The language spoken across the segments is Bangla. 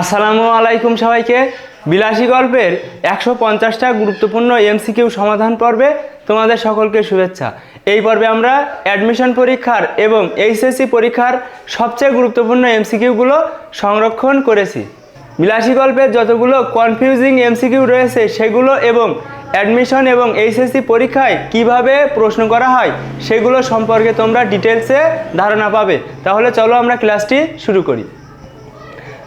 আসসালামু আলাইকুম সবাইকে। বিলাসী গল্পের একশো পঞ্চাশটা গুরুত্বপূর্ণ এমসিকিউ সমাধান পর্বে তোমাদের সকলকে শুভেচ্ছা। এই পর্বে আমরা অ্যাডমিশন পরীক্ষার এবং এইচএসসি পরীক্ষার সবচেয়ে গুরুত্বপূর্ণ এমসিকিউগুলো সংরক্ষণ করেছি। বিলাসী গল্পের যতগুলো কনফিউজিং এমসিকিউ রয়েছে সেগুলো এবং অ্যাডমিশন এবং এইচএসসি পরীক্ষায় কীভাবে প্রশ্ন করা হয় সেগুলো সম্পর্কে তোমরা ডিটেলসে ধারণা পাবে। তাহলে চলো আমরা ক্লাসটি শুরু করি।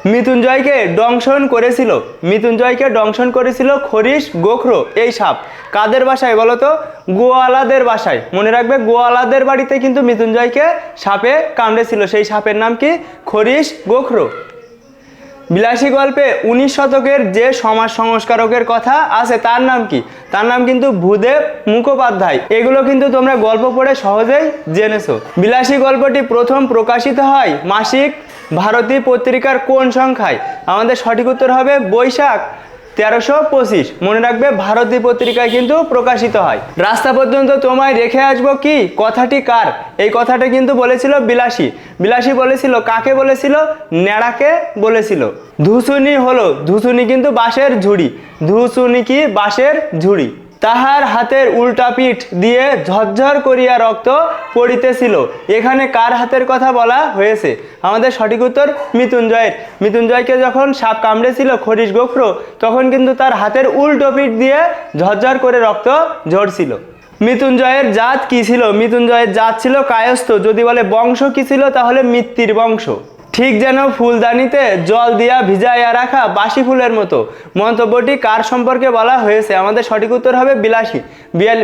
মৃত্যুঞ্জয়কে দংশন করেছিল। মৃত্যুঞ্জয়কে দংশন করেছিল খরিশ, গোখরো, এই সাপ। কাদের বাসায় বলো তো? গোয়ালাদের বাসায়। মনে রাখবে, গোয়ালাদের বাড়িতে কিন্তু মৃত্যুঞ্জয়কে সাপে কামড়েছিল। সেই সাপের নাম কি? খরিশ, গোখরো। বিলাসী গল্পে উনিশ শতকের যে সমাজ সংস্কারকের কথা আছে, তার নাম কি? তার নাম কিন্তু ভূদেব মুখোপাধ্যায়। এগুলো কিন্তু তোমরা গল্প পড়ে সহজেই জেনেছো। বিলাসী গল্পটি প্রথম প্রকাশিত হয় মাসিক ভারতী পত্রিকার কোন সংখ্যায়? আমাদের সঠিক উত্তর হবে বৈশাখ তেরোশো পঁচিশ। মনে রাখবে ভারতী পত্রিকায় কিন্তু প্রকাশিত হয়। রাস্তা পর্যন্ত তোমায় রেখে আসব কি? কথাটি কার? এই কথাটা কিন্তু বলেছিল বিলাসী। বিলাসী বলেছিল, কাকে বলেছিল? ন্যাড়াকে বলেছিল। ধুসুনি হলো, ধুসুনি কিন্তু বাঁশের ঝুড়ি। ধুসুনি কি? বাঁশের ঝুড়ি। তাহার হাতের উল্টা পিঠ দিয়ে ঝরঝর করিয়া রক্ত পড়িতেছিল। এখানে কার হাতের কথা বলা হয়েছে? আমাদের সঠিক উত্তর মৃত্যুঞ্জয়ের। মৃত্যুঞ্জয়কে যখন সাপ কামড়েছিল খরিশ গোখরো তখন কিন্তু তার হাতের উল্টো পিঠ দিয়ে ঝরঝর করে রক্ত ঝরছিল। মৃত্যুঞ্জয়ের জাত কি ছিল? মৃত্যুঞ্জয়ের জাত ছিল কায়স্থ। যদি বলে বংশ কি ছিল, তাহলে মৃত্যুর বংশ। ঠিক যেন ফুলদানিতে জল দিয়া ভিজাইয়া রাখা বাসি ফুলের মতো। মন্তব্যটি কার সম্পর্কে বলা হয়েছে? আমাদের সঠিক উত্তর হবে বিলাসী।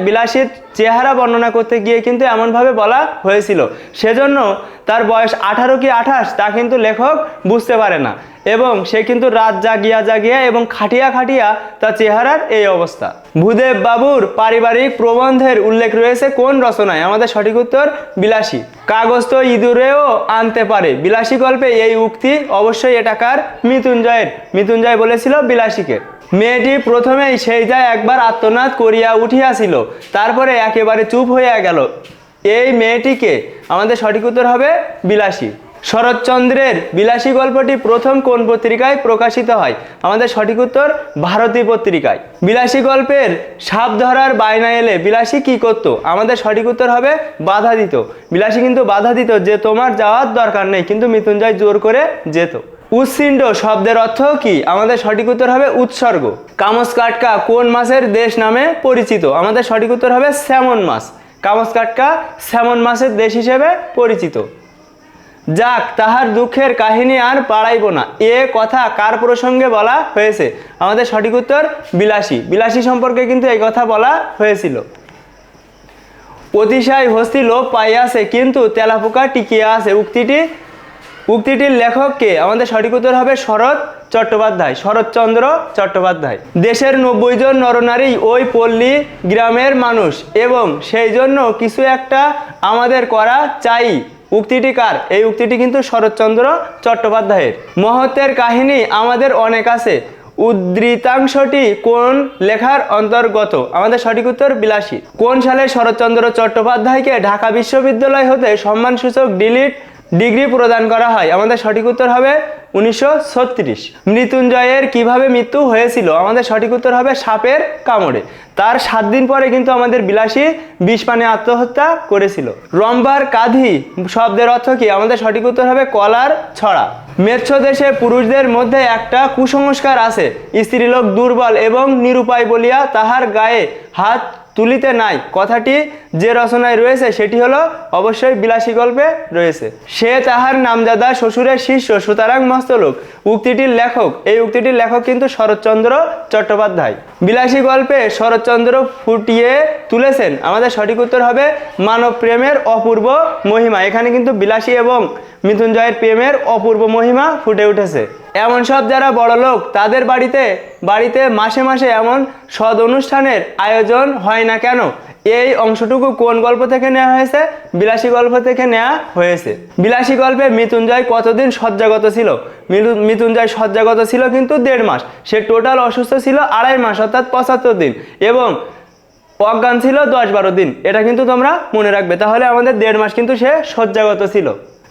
বিলাসীর চেহারা বর্ণনা করতে গিয়ে কিন্তু এমনভাবে বলা হয়েছিল। সেজন্য তার বয়স আঠারো কি আঠাশ তা কিন্তু লেখক বুঝতে পারে না। এবং সে কিন্তু রাত জাগিয়া জাগিয়া এবং খাটিয়া খাটিয়া তার চেহারার এই অবস্থা। ভূদেব বাবুর পারিবারিক প্রবন্ধের উল্লেখ রয়েছে কোন রচনায়? আমাদের সঠিক উত্তর, বিলাসী। কাগজ তো ইঁদুরেও আনতে পারে। বিলাসী গল্পে এই উক্তি অবশ্যই এটা কার? মৃত্যুঞ্জয়ের। মৃত্যুঞ্জয় বলেছিল বিলাসীকে। মেয়েটি প্রথমেই সেই যায় একবার আত্মনাদ করিয়া উঠিয়াছিল। তারপরে একেবারে চুপ হইয়া গেল। এই মেয়েটিকে আমাদের সঠিক উত্তর হবে বিলাসী। শরৎচন্দ্রের বিলাসী গল্পটি প্রথম কোন পত্রিকায় প্রকাশিত হয়? আমাদের সঠিক উত্তর, ভারতী পত্রিকায়। বিলাসী গল্পের সাপ ধরার বায়না এলে বিলাসী কি করতো? আমাদের সঠিক উত্তর হবে বাধা দিত। বিলাসী কিন্তু বাধা দিত যে তোমার যাওয়ার দরকার নেই, কিন্তু মৃত্যুঞ্জয় জোর করে যেত। উচ্ছিণ্ড শব্দের অর্থ কি? আমাদের সঠিক উত্তর হবে উৎসর্গ। কামসকাটকা কোন মাসের দেশ নামে পরিচিত? আমাদের সঠিক উত্তর হবে স্যামন মাছ কামসকাটকা স্যামন মাছের দেশ হিসেবে পরিচিত। যাক, তাহার দুঃখের কাহিনী আর বাড়াইব না। এ কথা কার প্রসঙ্গে বলা হয়েছে? আমাদের সঠিক উত্তর, বিলাসী। বিলাসী সম্পর্কে কিন্তু এই কথা বলা হয়েছিল। অতিশয় হস্তি লোপ পাইয়াছে, কিন্তু তেলাপোকা টিকিয়া আছে। উক্তিটি, উক্তিটির লেখককে আমাদের সঠিক উত্তর হবে শরৎ চট্টোপাধ্যায়, শরৎচন্দ্র চট্টোপাধ্যায়। দেশের নব্বই জন নরনারী ওই পল্লী গ্রামের মানুষ, এবং সেই জন্য কিছু একটা আমাদের করা চাই। উক্তিটি কার? এই উক্তিটি কিন্তু শরৎচন্দ্র চট্টোপাধ্যায়ের। মহত্বের কাহিনী আমাদের অনেক আছে। উদ্ধৃতাংশটি কোন লেখার অন্তর্গত? আমাদের সঠিক উত্তর বিলাসী। কোন সালে শরৎচন্দ্র চট্টোপাধ্যায়কে ঢাকা বিশ্ববিদ্যালয় হতে সম্মানসূচক ডিলিট ডিগ্রি প্রদান করা হয়? আমাদের সঠিক উত্তর হবে উনিশশো ছত্রিশ। মৃত্যুঞ্জয়ের কীভাবে মৃত্যু হয়েছিল? আমাদের সঠিক উত্তর হবে সাপের কামড়ে। তার সাত দিন পরে কিন্তু আমাদের বিলাসী বিষ পানে আত্মহত্যা করেছিল। রম্বার কাঁধি শব্দের অর্থ কি? আমাদের সঠিক উত্তর হবে কলার ছড়া। মেচ্ছ দেশে পুরুষদের মধ্যে একটা কুসংস্কার আছে। স্ত্রীলোক দুর্বল এবং নিরুপায় বলিয়া তাহার গায়ে হাত তুলিতে নাই। কথাটি যে রচনায় রয়েছে, সেটি হলো অবশ্যই বিলাসী গল্পে রয়েছে। সে তাহার নামজাদা শ্বশুরের শিষ্য, সুতরাং মস্তলোক। উক্তিটির লেখক, এই উক্তিটির লেখক কিন্তু শরৎচন্দ্র চট্টোপাধ্যায়। বিলাসী গল্পে শরৎচন্দ্র ফুটিয়ে তুলেছেন। আমাদের সঠিক উত্তর হবে মানব প্রেমের অপূর্ব মহিমা। এখানে কিন্তু বিলাসী এবং মৃত্যুঞ্জয়ের প্রেমের অপূর্ব মহিমা ফুটে উঠেছে। এমন সব যারা বড় লোক, তাদের বাড়িতে বাড়িতে মাসে মাসে এমন সদ অনুষ্ঠানের আয়োজন হয় না কেন? এই অংশটুকু কোন গল্প থেকে নেওয়া হয়েছে? বিলাসী গল্প থেকে নেওয়া হয়েছে। বিলাসী গল্পে মৃত্যুঞ্জয় কতদিন শয্যাগত ছিল? মৃত্যুঞ্জয় শয্যাগত ছিল কিন্তু দেড় মাস। সে টোটাল অসুস্থ ছিল আড়াই মাস, অর্থাৎ পঁচাত্তর দিন এবং অজ্ঞান ছিল দশ বারো দিন। এটা কিন্তু তোমরা মনে রাখবে। তাহলে আমাদের দেড় মাস কিন্তু সে শয্যাগত ছিল।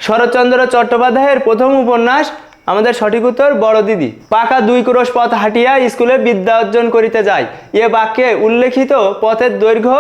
শরৎচন্দ্র চট্টোপাধ্যায়ের প্রথম উপন্যাস আমাদের সঠিক উত্তর, বড় দিদি। পাকা দুই ক্রোশ পথ হাঁটিয়া স্কুলে বিদ্যা অর্জন করিতে যায়। এ বাক্যে উল্লেখিত পথের দৈর্ঘ্য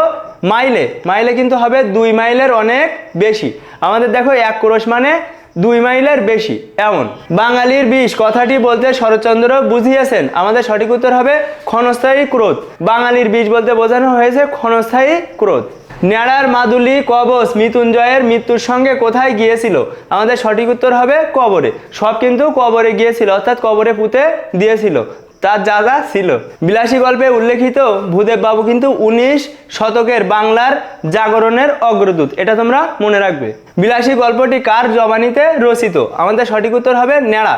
মাইলে। মাইলে কিন্তু হবে দুই মাইলের অনেক বেশি। আমাদের দেখো এক ক্রোশ মানে দুই মাইলের বেশি। এমন। বাঙালির বিষ, কথাটি বলতে শরৎচন্দ্র বুঝিয়েছেন। আমাদের সঠিক উত্তর হবে ক্ষণস্থায়ী ক্রোধ। বাঙালির বিষ বলতে বোঝানো হয়েছে ক্ষণস্থায়ী ক্রোধ। ন্যাড়ার মাদুলি, কবচ, মৃত্যুঞ্জয়ের মৃত্যুর সঙ্গে কোথায় গিয়েছিল? আমাদের সঠিক উত্তর হবে কবরে। সব কিন্তু কবরে গিয়েছিল, অর্থাৎ কবরে পুঁতে দিয়েছিল। তার যা যা ছিল। বিলাসী গল্পে উল্লেখিত ভূদেব বাবু কিন্তু উনিশ শতকের বাংলার জাগরণের অগ্রদূত। এটা তোমরা মনে রাখবে। বিলাসী গল্পটি কার জবানিতে রচিত? আমাদের সঠিক উত্তর হবে ন্যাড়া।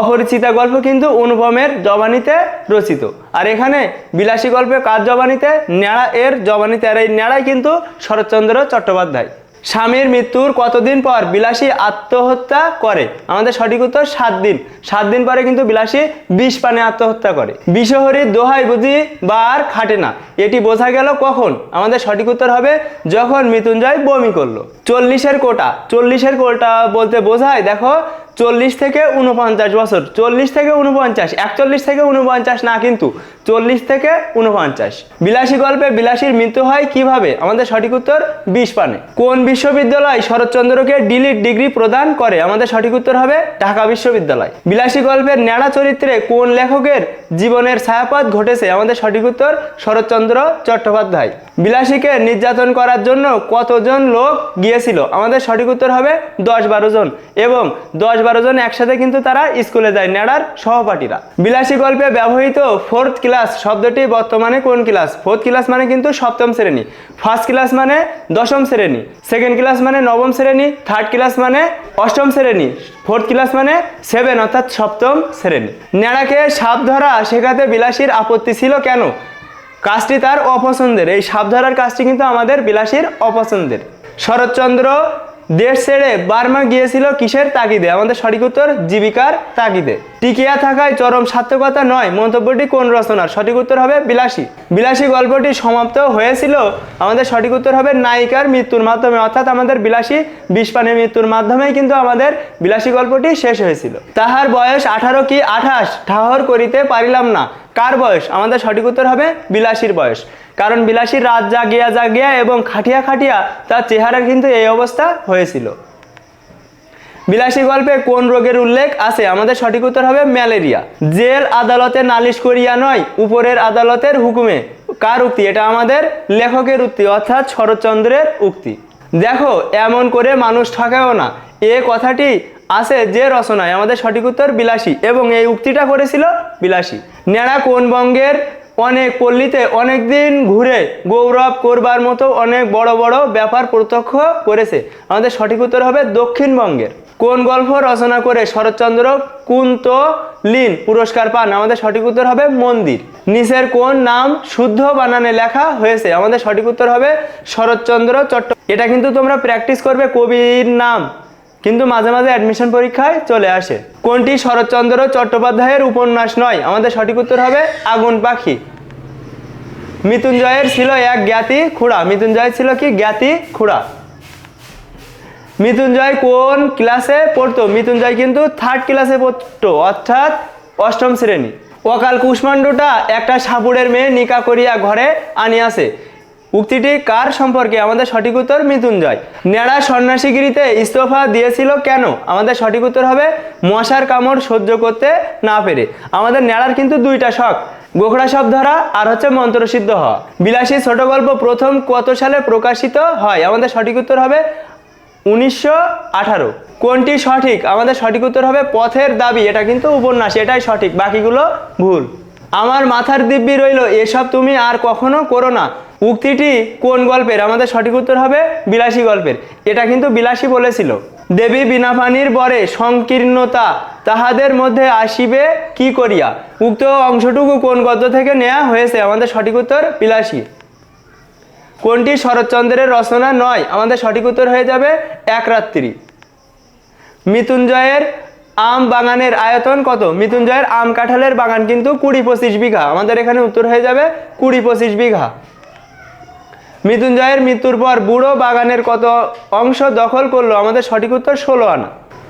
অপরিচিতা গল্প কিন্তু অনুপমের জবানিতে রচিত। আর এখানে বিলাসী গল্পে কার জবানিতে? ন্যাড়া এর জবানিতে আর এই ন্যাড়াই কিন্তু শরৎচন্দ্র চট্টোপাধ্যায়। স্বামীর মৃত্যুর কতদিন পর বিলাসী আত্মহত্যা করে? আমাদের সঠিক উত্তর, সাত দিন। সাত দিন পরে কিন্তু বিলাসী বিষ পানে আত্মহত্যা করে। বিষহরীর দোহাই বুঝি বা আর খাটে না। এটি বোঝা গেল কখন? আমাদের সঠিক উত্তর হবে যখন মৃত্যুঞ্জয় বমি করল। চল্লিশের কোটা। চল্লিশের কোটা বলতে বোঝায়, দেখো, চল্লিশ থেকে উনপঞ্চাশ বছর। চল্লিশ থেকে উনপঞ্চাশ একচল্লিশ থেকে উনপঞ্চাশ না কিন্তু চল্লিশ থেকে উনপঞ্চাশ বিলাসী গল্পে বিলাসীর মৃত্যু হয় কীভাবে? আমাদের সঠিক উত্তর বিষ পানে কোন বিশ্ববিদ্যালয় শরৎচন্দ্রকে ডিলিট ডিগ্রি প্রদান করে? আমাদের সঠিক উত্তর হবে ঢাকা বিশ্ববিদ্যালয়। বিলাসী গল্পের ন্যাড়া চরিত্রে কোন লেখকের জীবনের ছায়াপথ ঘটেছে? আমাদের সঠিক উত্তর শরৎচন্দ্র চট্টোপাধ্যায়। বিলাসীকে নির্যাতন করার জন্য কতজন লোক গিয়েছিল? আমাদের সঠিক উত্তর হবে দশ বারো জন এবং দশ বারো জন একসাথে কিন্তু তারা স্কুলে যায় ন্যাড়ার সহপাঠীরা। বিলাসী গল্পে ব্যবহৃত ফোর্থ ক্লাস শব্দটি বর্তমানে কোন ক্লাস ফোর্থ ক্লাস মানে কিন্তু সপ্তম শ্রেণি। ফার্স্ট ক্লাস মানে দশম শ্রেণি। সেকেন্ড ক্লাস মানে নবম শ্রেণি। থার্ড ক্লাস মানে অষ্টম শ্রেণি। ফোর্থ ক্লাস মানে সেভেন অর্থাৎ সপ্তম শ্রেণি। ন্যাড়াকে সাপ ধরা শেখাতে বিলাসীর আপত্তি ছিল কেন? কাজটি তার অপছন্দের। এই সাপ ধরার কাজটি কিন্তু আমাদের বিলাসীর অপছন্দের। শরৎচন্দ্র দেশ ছেড়ে বার্মা গিয়েছিল কিসের তাগিদে? আমাদের সঠিক উত্তর, জীবিকার তাগিদে। টিকিয়া থাকায় চরম সার্থকতা নয়, মন্তব্যটি কোন রচনার? সঠিক উত্তর হবে বিলাসী। বিলাসী গল্পটি সমাপ্ত হয়েছিল। আমাদের সঠিক উত্তর হবে নায়িকার মৃত্যুর মাধ্যমে, অর্থাৎ আমাদের বিলাসী বিষপানের মৃত্যুর মাধ্যমেই কিন্তু আমাদের বিলাসী গল্পটি শেষ হয়েছিল। তাহার বয়স আঠারো কি আঠাশ? ঠাহর করিতে পারিলাম না। কার বয়স? আমাদের সঠিক উত্তর হবে বিলাসীর বয়স। কারণ বিলাসীর রাত জাগিয়া জাগিয়া এবং খাটিয়া খাটিয়া তার চেহারার কিন্তু এই অবস্থা হয়েছিল। বিলাসী গল্পে কোন রোগের উল্লেখ আছে? আমাদের সঠিক উত্তর হবে ম্যালেরিয়া। জেল আদালতে নালিশ করিয়া নয়, উপরের আদালতের হুকুমে। কার উক্তি? এটা আমাদের লেখকের উক্তি, অর্থাৎ শরৎচন্দ্রের উক্তি। দেখো, এমন করে মানুষ ঠকায়ও না। এ কথাটি আছে যে রচনায় আমাদের সঠিক উত্তর বিলাসী এবং এই উক্তিটা করেছিল বিলাসী। ন্যাড়া কোন বঙ্গের? অনেক পল্লীতে অনেক দিন ঘুরে গৌরব করবার মতো অনেক বড় বড় ব্যাপার প্রত্যক্ষ করেছে। আমাদের সঠিক উত্তর হবে দক্ষিণবঙ্গের কোন গল্প রচনা করে শরৎচন্দ্র কুন্ত লিন পুরস্কার পান? আমাদের সঠিক উত্তর হবে মন্দির। নিচের কোন নাম শুদ্ধ বানানে লেখা হয়েছে? আমাদের সঠিক উত্তর হবে শরৎচন্দ্র চট্ট এটা কিন্তু তোমরা প্র্যাকটিস করবে কবির নাম। কিন্তু মাঝে মাঝে অ্যাডমিশন পরীক্ষায় চলে আসে। কোনটি শরৎচন্দ্র চট্টোপাধ্যায়ের উপন্যাস নয়? আমাদের সঠিক উত্তর হবে আগুন পাখি। মৃত্যুঞ্জয়ের ছিল এক জ্ঞাতি খুড়া। মৃত্যুঞ্জয় ছিল কি? জ্ঞাতি খুড়া। মৃত্যুঞ্জয় কোন ক্লাসে পড়তো? মৃত্যুঞ্জয় কিন্তু থার্ড ক্লাসে পড়তো, অর্থাৎ অষ্টম শ্রেণি। অকাল কুষ্মাণ্ডটা একটা সাপুড়ের মেয়ে নিকা করিয়া ঘরে আনিয়াছে। উক্তিটি কার সম্পর্কে? আমাদের সঠিক উত্তর মৃত্যুঞ্জয় নেড়া সন্ন্যাসীগিরিতে ইস্তফা দিয়েছিল কেন? আমাদের সঠিক উত্তর হবে, মশার কামড় সহ্য করতে না পেরে। আমাদের নেড়ার কিন্তু দুইটা শখ, গোখরা সব ধরা আর হচ্ছে মন্ত্রসিদ্ধ হওয়া। বিলাসী ছোট গল্প প্রথম কত সালে প্রকাশিত হয়? আমাদের সঠিক উত্তর হবে উনিশশো আঠারো। কোনটি সঠিক? আমাদের সঠিক উত্তর হবে পথের দাবি। এটা কিন্তু উপন্যাস, এটাই সঠিক, বাকিগুলো ভুল। আমার মাথার দিব্যি রইল, এসব তুমি আর কখনো করো না। উক্তিটি কোন গল্পের? আমাদের সঠিক উত্তর হবে বিলাসী গল্পের। এটা কিন্তু বিলাসী বলেছিল। দেবী বিনাপানির বরে সংকীর্ণতা, তাহাদের মধ্যে আসিবে কি করিয়া? উক্ত অংশটুকু কোন গদ্য থেকে নেওয়া হয়েছে? আমাদের সঠিক উত্তর বিলাসী। কোনটি শরৎচন্দ্রের রচনা নয়? আমাদের সঠিক উত্তর হয়ে যাবে এক রাত্রি। মৃত্যুঞ্জয়ের আম বাগানের আয়তন কত? মৃত্যুঞ্জয়ের আম কাঁঠালের বাগান কিন্তু কুড়ি পঁচিশ বিঘা। আমাদের এখানে উত্তর হয়ে যাবে কুড়ি পঁচিশ বিঘা। মৃত্যুঞ্জয়ের মৃত্যুর পর বুড়ো বাগানের কত অংশ দখল করল? আমাদের সঠিক উত্তর ষোলো আনা।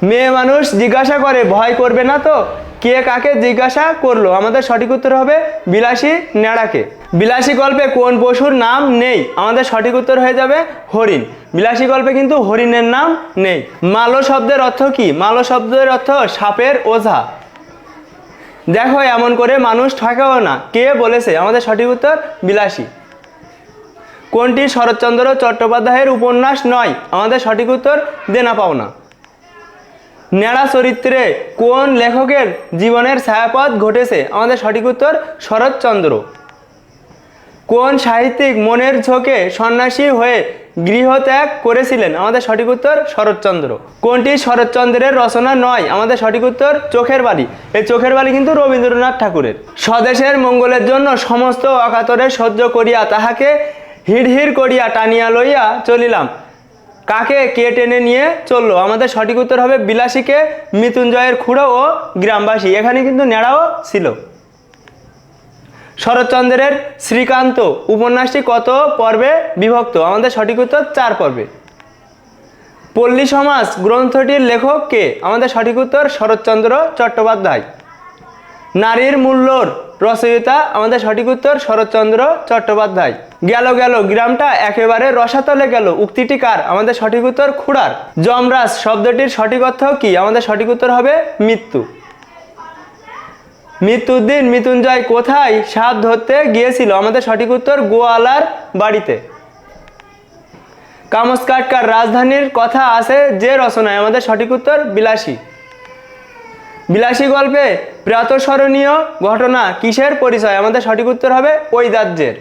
মেয়ে মানুষ জিজ্ঞাসা করে, ভয় করবে না তো? কে কাকে জিজ্ঞাসা করল? আমাদের সঠিক উত্তর হবে বিলাসী নেড়াকে বিলাসী গল্পে কোন পশুর নাম নেই? আমাদের সঠিক উত্তর হয়ে যাবে হরিণ। বিলাসী গল্পে কিন্তু হরিণের নাম নেই। মালো শব্দের অর্থ কি? মালো শব্দের অর্থ সাপের ওঝা। দেখো, এমন করে মানুষ ঠকাও না। কে বলেছে? আমাদের সঠিক উত্তর বিলাসী। কোনটি শরৎচন্দ্র চট্টোপাধ্যায়ের উপন্যাস নয়? আমাদের সঠিক উত্তর দেনা পাওনা। ন্যাড়া চরিত্রে কোন লেখকের জীবনের ছায়াপথ ঘটেছে? আমাদের সঠিক উত্তর শরৎচন্দ্র কোন সাহিত্যিক মনের ঝোঁকে সন্ন্যাসী হয়ে গৃহত্যাগ করেছিলেন? আমাদের সঠিক উত্তর শরৎচন্দ্র কোনটি শরৎচন্দ্রের রচনা নয়? আমাদের সঠিক উত্তর, চোখের বালি। এই চোখের বালি কিন্তু রবীন্দ্রনাথ ঠাকুরের। স্বদেশের মঙ্গলের জন্য সমস্ত অকাতরে সহ্য করিয়া তাহাকে হিড় হিড় করিয়া টানিয়া লইয়া চলিলাম। কাকে? কে টেনে নিয়ে চলল? আমাদের সঠিক উত্তর হবে বিলাসীকে, মৃত্যুঞ্জয়ের খুঁড়ো ও গ্রামবাসী। এখানে কিন্তু নেড়াও ছিল। শরৎচন্দ্রের শ্রীকান্ত উপন্যাসটি কত পর্বে বিভক্ত? আমাদের সঠিক উত্তর চার পর্বে। পল্লী সমাজ গ্রন্থটির লেখক কে? আমাদের সঠিক উত্তর শরৎচন্দ্র চট্টোপাধ্যায়। নারীর মূল্যর রচয়িতা, আমাদের সঠিক উত্তর শরৎচন্দ্র চট্টোপাধ্যায়। গেল গেল, গ্রামটা একেবারে রসাতলে গেল। উক্তিটি কার? আমাদের সঠিক উত্তর খুড়ার। যমরাজ, শব্দটির সঠিক অর্থ কি? আমাদের সঠিক উত্তর হবে মৃত্যু। মৃত্যুর দিন মৃত্যুঞ্জয় কোথায়? সাপ ধরতে গিয়েছিল। আমাদের সঠিক উত্তর গোয়ালার বাড়িতে। কামসকাটকার রাজধানীর কথা আছে যে রচনায়। আমাদের সঠিক উত্তর বিলাসী। বিলাসী গল্পে প্রাতঃস্মরণীয় ঘটনা কিসের পরিচয়? আমাদের সঠিক উত্তর হবে ঐদার্যের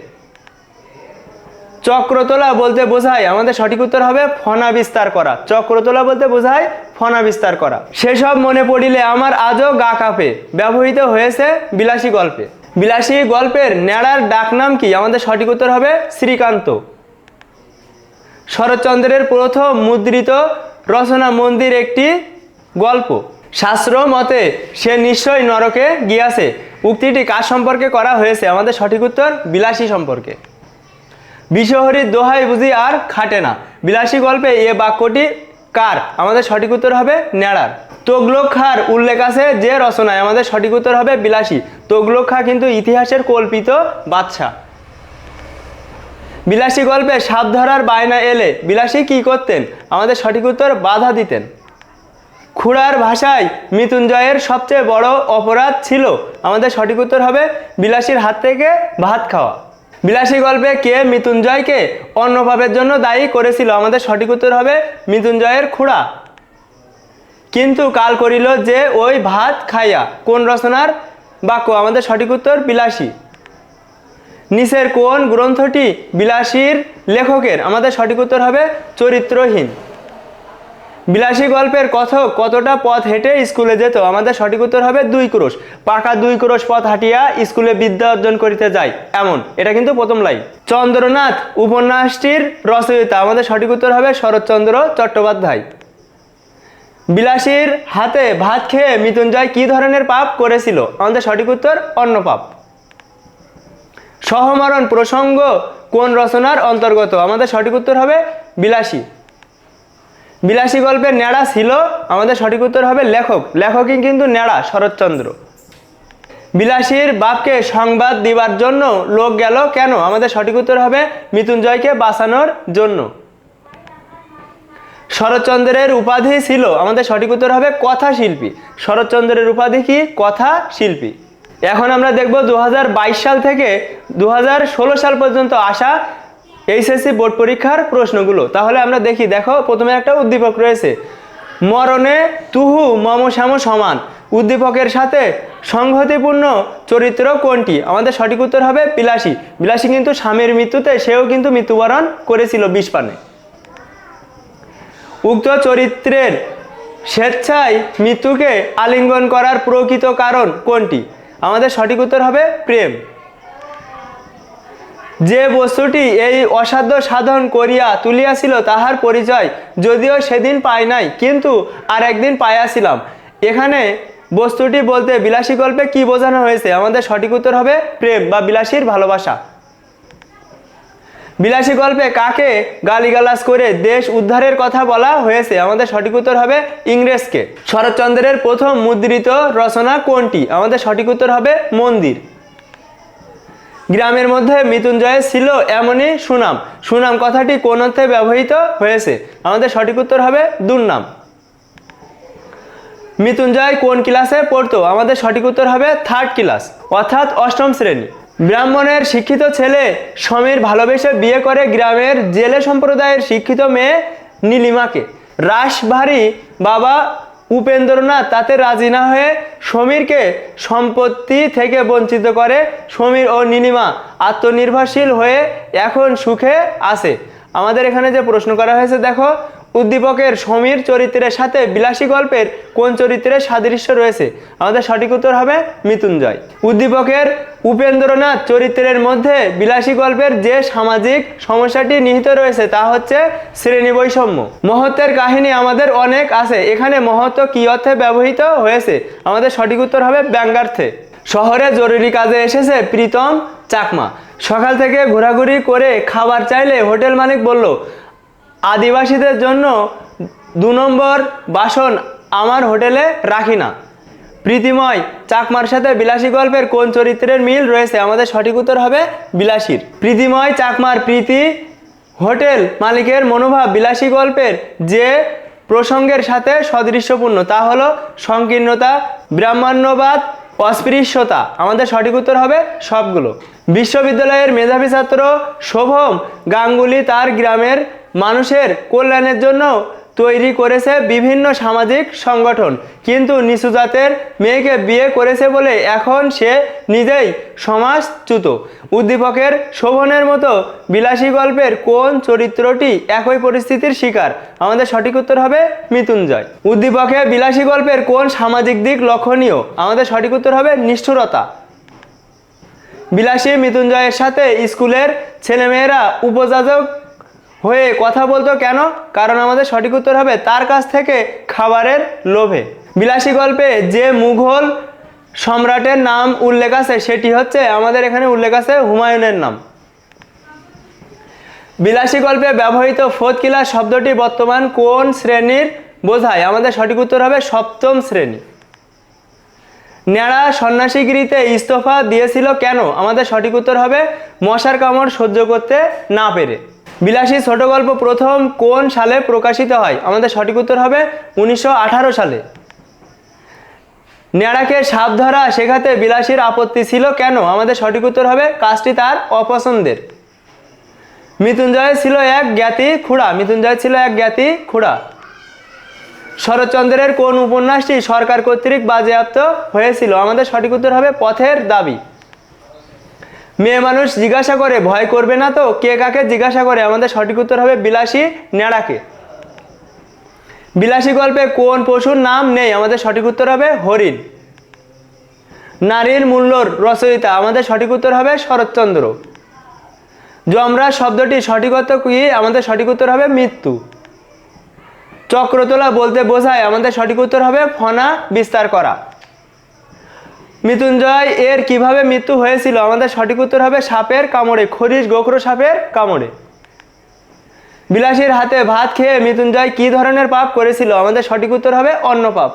চক্রতলা বলতে বোঝায়, আমাদের সঠিক উত্তর হবে ফনা বিস্তার করা। চক্রতলা বলতে বোঝায় ফনা বিস্তার করা। সেসব মনে পড়িলে আমার আজও গা কাঁপে। ব্যবহৃত হয়েছে বিলাসী গল্পে। বিলাসী গল্পের ন্যাড়ার ডাকনাম কি? আমাদের সঠিক উত্তর হবে শ্রীকান্ত। শরৎচন্দ্রের প্রথম মুদ্রিত রচনা মন্দির একটি গল্প। শাস্ত্র মতে সে নিশ্চয়ই নরকে গিয়াছে। উক্তিটি কার সম্পর্কে করা হয়েছে? আমাদের সঠিক উত্তর বিলাসী সম্পর্কে। বিশ্বহরির দোহাই বুঝি আর খাটে না। বিলাসী গল্পে এ বাক্যটি কার? আমাদের সঠিক উত্তর হবে ন্যাড়ার। তোগলোক খার উল্লেখ আছে যে রচনায়। আমাদের সঠিক উত্তর হবে বিলাসী। তোগলোক খা কিন্তু ইতিহাসের কল্পিত বাদশা বিলাসী গল্পে সাপ ধরার বায়না এলে বিলাসী কি করতেন? আমাদের সঠিক উত্তর বাধা দিতেন। খুড়ার ভাষায় মৃত্যুঞ্জয়ের সবচেয়ে বড় অপরাধ ছিল আমাদের সঠিক উত্তর হবে বিলাসীর হাত থেকে ভাত খাওয়া। বিলাসী গল্পে কে মৃত্যুঞ্জয়কে অন্নভাবের জন্য দায়ী করেছিল আমাদের সঠিক উত্তর হবে মৃত্যুঞ্জয়ের খুড়া। কিন্তু কাল করিল যে ওই ভাত খাইয়া কোন রচনার বাক্য? আমাদের সঠিক উত্তর বিলাসী। নিচের কোন গ্রন্থটি বিলাসীর লেখকের? আমাদের সঠিক উত্তর হবে চরিত্রহীন। বিলাসী গল্পের কথক কতটা পথ হেঁটে স্কুলে যেত? আমাদের সঠিক উত্তর হবে দুই ক্রোশ। পাকা দুই ক্রোশ পথ হাঁটিয়া স্কুলে বিদ্যা অর্জন করিতে যায়। এমন, এটা কিন্তু প্রথম লাইন চন্দ্রনাথ উপন্যাসটির রচয়িতা। আমাদের সঠিক উত্তর হবে শরৎচন্দ্র চট্টোপাধ্যায়। বিলাসীর হাতে ভাত খেয়ে মৃত্যুঞ্জয় কি ধরনের পাপ করেছিল? আমাদের সঠিক উত্তর, অন্ন পাপ। সহমরণ প্রসঙ্গ কোন রচনার অন্তর্গত? আমাদের সঠিক উত্তর হবে বিলাসী। বিলাসী গল্পের ন্যাড়া ছিল, আমাদের সঠিক উত্তর হবে লেখক। লেখকই কিন্তু ন্যাড়া, শরৎচন্দ্র। বিলাসীর বাপকে সংবাদ দিবার জন্য লোক গেল কেন? আমাদের সঠিক উত্তর হবে মৃত্যুঞ্জয়কে বাঁচানোর জন্য। শরৎচন্দ্রের উপাধি ছিল, আমাদের সঠিক উত্তর হবে কথা শিল্পী। শরৎচন্দ্রের উপাধি কি? কথা শিল্পী। এখন আমরা দেখব দু হাজার বাইশ সাল থেকে দু হাজার ষোলো সাল পর্যন্ত আসা এইচএসসি বোর্ড পরীক্ষার প্রশ্নগুলো। তাহলে আমরা দেখি, দেখো, প্রথমে একটা উদ্দীপক রয়েছে। মরণে তুহু মম শ্যাম সমান। উদ্দীপকের সাথে সংহতিপূর্ণ চরিত্র কোনটি? আমাদের সঠিক উত্তর হবে বিলাসী। বিলাসী কিন্তু স্বামীর মৃত্যুতে সেও কিন্তু মৃত্যুবরণ করেছিল বিষ পানে উক্ত চরিত্রের স্বেচ্ছায় মৃত্যুকে আলিঙ্গন করার প্রকৃত কারণ কোনটি? আমাদের সঠিক উত্তর হবে প্রেম। যে বস্তুটি এই অসাধ্য সাধন করিয়া তুলিয়াছিল, তাহার পরিচয় যদিও সেদিন পাই নাই, কিন্তু আর একদিন পাইয়াছিলাম। এখানে বস্তুটি বলতে বিলাসী গল্পে কি বোঝানো হয়েছে? আমাদের সঠিক উত্তর হবে প্রেম বা বিলাসীর ভালোবাসা। বিলাসী গল্পে কাকে গালিগালাজ করে দেশ উদ্ধারের কথা বলা হয়েছে? আমাদের সঠিক উত্তর হবে ইংরেজকে। শরৎচন্দ্রের প্রথম মুদ্রিত রচনা কোনটি? আমাদের সঠিক উত্তর হবে মন্দির। গ্রামের মধ্যে মৃত্যুঞ্জয় ছিল এমনই সুনাম। সুনাম কথাটি কোন অর্থে ব্যবহৃত হয়েছে? আমাদের সঠিক উত্তর হবে দুর্নাম। মৃত্যুঞ্জয় কোন ক্লাসে পড়তো? আমাদের সঠিক উত্তর হবে থার্ড ক্লাস অর্থাৎ অষ্টম শ্রেণি। ব্রাহ্মণের শিক্ষিত ছেলে সমীর ভালোবেসে বিয়ে করে গ্রামের জেলে সম্প্রদায়ের শিক্ষিত মেয়ে নীলিমাকে। রাসভারী বাবা উপেন্দ্রনাথ তাতে রাজি না হয়ে সমীরকে সম্পত্তি থেকে বঞ্চিত করে সমীর ও নীলিমা আত্মনির্ভরশীল হয়ে এখন সুখে আছে। আমাদের এখানে যে প্রশ্ন করা হয়েছে, দেখো উদ্দীপকের সমীর চরিত্রের সাথে বিলাসী গল্পের কোন চরিত্রের সাদৃশ্য রয়েছে? আমাদের সঠিক উত্তর হবে মৃত্যুঞ্জয় উদ্দীপকের উপেন্দ্রনাথ চরিত্রের মধ্যে বিলাসী গল্পের যে সামাজিক সমস্যাটি নিহিত রয়েছে তা হচ্ছে শ্রেণি বৈষম্য। মহত্বের কাহিনী আমাদের অনেক আছে। এখানে মহত্ব কি অর্থে ব্যবহৃত হয়েছে? আমাদের সঠিক উত্তর হবে ব্যঙ্গার্থে। শহরে জরুরি কাজে এসেছে প্রীতম চাকমা। সকাল থেকে ঘোরাঘুরি করে খাবার চাইলে হোটেল মালিক বলল আদিবাসীদের জন্য দু নম্বর বাসন আমার হোটেলে রাখি না। প্রীতিময় চাকমার সাথে বিলাসী গল্পের কোন চরিত্রের মিল রয়েছে? আমাদের সঠিক উত্তর হবে বিলাসীর। প্রীতিময় চাকমার প্রীতি হোটেল মালিকের মনোভাব বিলাসী গল্পের যে প্রসঙ্গের সাথে সদৃশ্যপূর্ণ, তা হলো সংকীর্ণতা, ব্রাহ্মণ্যবাদ, অস্পৃশ্যতা। আমাদের সঠিক উত্তর হবে সবগুলো। বিশ্ববিদ্যালয়ের মেধাবী ছাত্র শোভম গাঙ্গুলি তার গ্রামের মানুষের কল্যাণের জন্য তৈরি করেছে বিভিন্ন সামাজিক সংগঠন। কিন্তু নিচু জাতের মেয়েকে বিয়ে করেছে বলে এখন সে নিজেই সমাজচ্যুত। উদ্দীপকের শোভনের মতো বিলাসী গল্পের কোন চরিত্রটি একই পরিস্থিতির শিকার? আমাদের সঠিক উত্তর হবে মৃত্যুঞ্জয় উদ্দীপকে বিলাসী গল্পের কোন সামাজিক দিক লক্ষণীয়? আমাদের সঠিক উত্তর হবে নিষ্ঠুরতা। বিলাসী মৃত্যুঞ্জয়ের সাথে স্কুলের ছেলেমেয়েরা উপযাজক হয়ে কথা বলতো কেন? কারণ আমাদের সঠিক উত্তর হবে তার কাছ থেকে খাবারের লোভে। বিলাসী গল্পে যে মুঘল সম্রাটের নাম উল্লেখ আছে, সেটি হচ্ছে আমাদের এখানে উল্লেখ আছে হুমায়ুনের নাম। বিলাসী গল্পে ব্যবহৃত ফোর্থ কিলার শব্দটি বর্তমান কোন শ্রেণির বোঝায়? আমাদের সঠিক উত্তর হবে সপ্তম শ্রেণি। ন্যাড়া সন্ন্যাসীগিরিতে ইস্তফা দিয়েছিল কেন? আমাদের সঠিক উত্তর হবে মশার কামড় সহ্য করতে না পেরে। বিলাসী ছোট গল্প প্রথম কোন সালে প্রকাশিত হয়? আমাদের সঠিক উত্তর হবে উনিশশো আঠারো সালে। ন্যাড়াকে সাপ ধরা শেখাতে বিলাসীর আপত্তি ছিল কেন? আমাদের সঠিক উত্তর হবে কাজটি তার অপছন্দের। মৃত্যুঞ্জয় ছিল এক জ্ঞাতি খুড়া। মৃত্যুঞ্জয় ছিল এক জ্ঞাতি খুড়া। শরৎচন্দ্রের কোন উপন্যাসটি সরকার কর্তৃক বাজেয়াপ্ত হয়েছিল? আমাদের সঠিক উত্তর হবে পথের দাবি। মেয়ে মানুষ জিজ্ঞাসা করে, ভয় করবে না তো? কে কাকে জিজ্ঞাসা করে? আমাদের সঠিক উত্তর হবে বিলাসী নেড়াকে বিলাসী গল্পে কোন পশুর নাম নেই? আমাদের সঠিক উত্তর হবে হরিণ। নারীর মূল্যর রচয়িতা। আমাদের সঠিক উত্তর হবে শরৎচন্দ্র। যমরাজ শব্দটি সঠিক অর্থ কি? আমাদের সঠিক উত্তর হবে মৃত্যু। চক্রতলা বলতে বোঝায়, আমাদের সঠিক উত্তর হবে ফনা বিস্তার করা। মৃত্যুঞ্জয়, এর কীভাবে মৃত্যু হয়েছিল? আমাদের সঠিক উত্তর হবে সাপের কামড়ে খরিশ গোখরো সাপের কামড়ে। বিলাসীর হাতে ভাত খেয়ে মৃত্যুঞ্জয় কি ধরনের পাপ করেছিল? আমাদের সঠিক উত্তর হবে অন্য পাপ।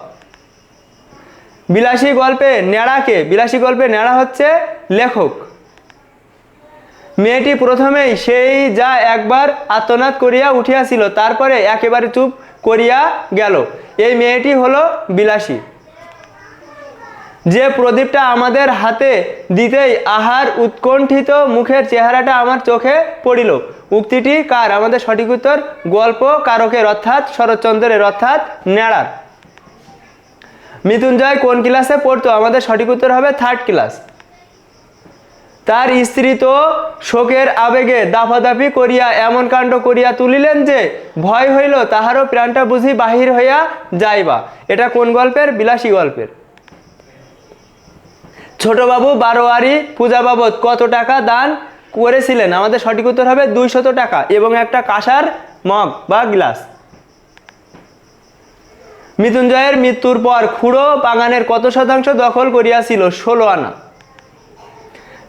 বিলাসী গল্পে ন্যাড়াকে, বিলাসী গল্পে ন্যাড়া হচ্ছে লেখক। মেয়েটি প্রথমেই সেই যা একবার আত্মনাদ করিয়া উঠিয়াছিল, তারপরে একেবারে চুপ করিয়া গেল। এই মেয়েটি হলো বিলাসী। যে প্রদীপটা আমাদের হাতে দিতেই আহার উৎকণ্ঠিত মুখের চেহারাটা আমার চোখে পড়িল। উক্তিটি কার? আমাদের সঠিক উত্তর গল্প কারকের অর্থাৎ শরৎচন্দ্রের, অর্থাৎ ন্যাড়ার। মৃত্যুঞ্জয় কোন ক্লাসে পড়তো? আমাদের সঠিক উত্তর হবে থার্ড ক্লাস তার স্ত্রী তো শোকের আবেগে দাফাদাফি করিয়া, এমন কাণ্ড করিয়া তুলিলেন যে ভয় হইল, তাহারও প্রাণটা বুঝি বাহির হইয়া যাইবা। এটা কোন গল্পের? বিলাসী গল্পের। ছোটবাবু বারোয়ারি পূজা বাবদ কত টাকা দান করেছিলেন? আমাদের সঠিক উত্তর হবে দুইশত টাকা এবং একটা কাঁসার মগ বা গ্লাস। মৃত্যুঞ্জয়ের মৃত্যুর পর খুড়ো বাগানের কত শতাংশ দখল করিয়াছিল? ষোলো আনা।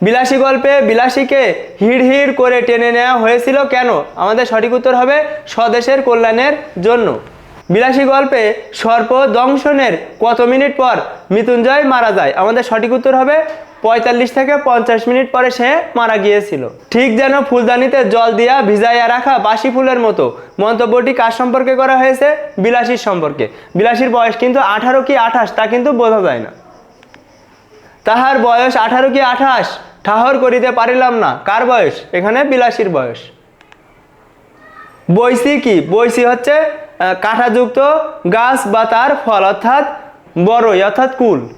বিলাসী গল্পে বিলাসীকে হিড় হিড় করে টেনে নেওয়া হয়েছিল কেন? আমাদের সঠিক উত্তর হবে স্বদেশের কল্যাণের জন্য। বিলাসী গল্পে সর্প দংশনের কত মিনিট পর মৃত্যুঞ্জয় মারা যায়? আমাদের সঠিক উত্তর হবে পঁয়তাল্লিশ থেকে পঞ্চাশ মিনিট পরে সে মারা গিয়েছিল। ঠিক যেন ফুলদানিতে জল দিয়া ভিজাইয়া রাখা বাসি ফুলের মতো। মন্তব্যটি কার সম্পর্কে করা হয়েছে? বিলাসীর সম্পর্কে। বিলাসীর বয়স কিন্তু আঠারো কি আঠাশ তা কিন্তু বোঝা যায় না। তাহার বয়স আঠারো কি আঠাশ? ঠাহর করিতে পারিলাম না। কার বয়স? এখানে বিলাসীর বয়স। বৈশি কি বৈশি হচ্ছে আহ, কাঁটাযুক্ত গাছ বা তার ফল অর্থাৎ বড়ই অর্থাৎ কুল।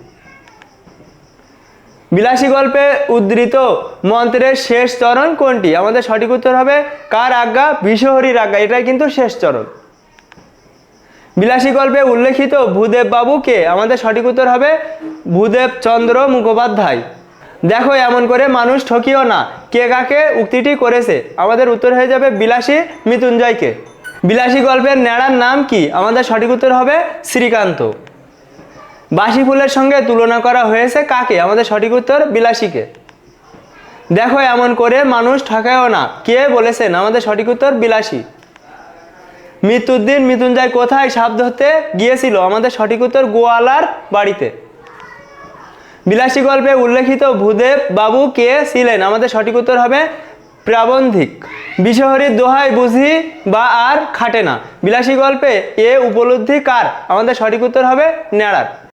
বিলাসী গল্পে উদ্ধৃত মন্ত্রের শেষ চরণ কোনটি? আমাদের সঠিক উত্তর হবে কার আজ্ঞা? বিশ্বহরির আজ্ঞা এটাই কিন্তু শেষ চরণ। বিলাসী গল্পে উল্লেখিত ভূদেব বাবুকে আমাদের সঠিক উত্তর হবে ভূদেব চন্দ্র মুখোপাধ্যায়। দেখো এমন করে মানুষ ঠকিও না। কে কাকে উক্তিটি করেছে? আমাদের উত্তর হয়ে যাবে বিলাসী মৃত্যুঞ্জয়কে বিলাসী গল্পের ন্যাড়ার নাম কি? আমাদের সঠিক উত্তর হবে শ্রীকান্ত। বাসি ফুলের সঙ্গে তুলনা করা হয়েছে কাকে? আমাদের সঠিক উত্তর বিলাসীকে। দেখো, এমন করে মানুষ ঠকায়ও না। কে বলেছেন? আমাদের সঠিক উত্তর বিলাসী। মৃত্যুর দিন মৃত্যুঞ্জয় কোথায়? সাপ ধরতে গিয়েছিল। আমাদের সঠিক উত্তর গোয়ালার বাড়িতে। বিলাসী গল্পে উল্লেখিত ভূদেব বাবু কে ছিলেন? আমাদের সঠিক উত্তর হবে প্রাবন্ধিক। বিষহরির দোহাই বুঝি বা আর খাটে না। বিলাসী গল্পে এ উপলব্ধি কার? আমাদের সঠিক উত্তর হবে ন্যাড়ার।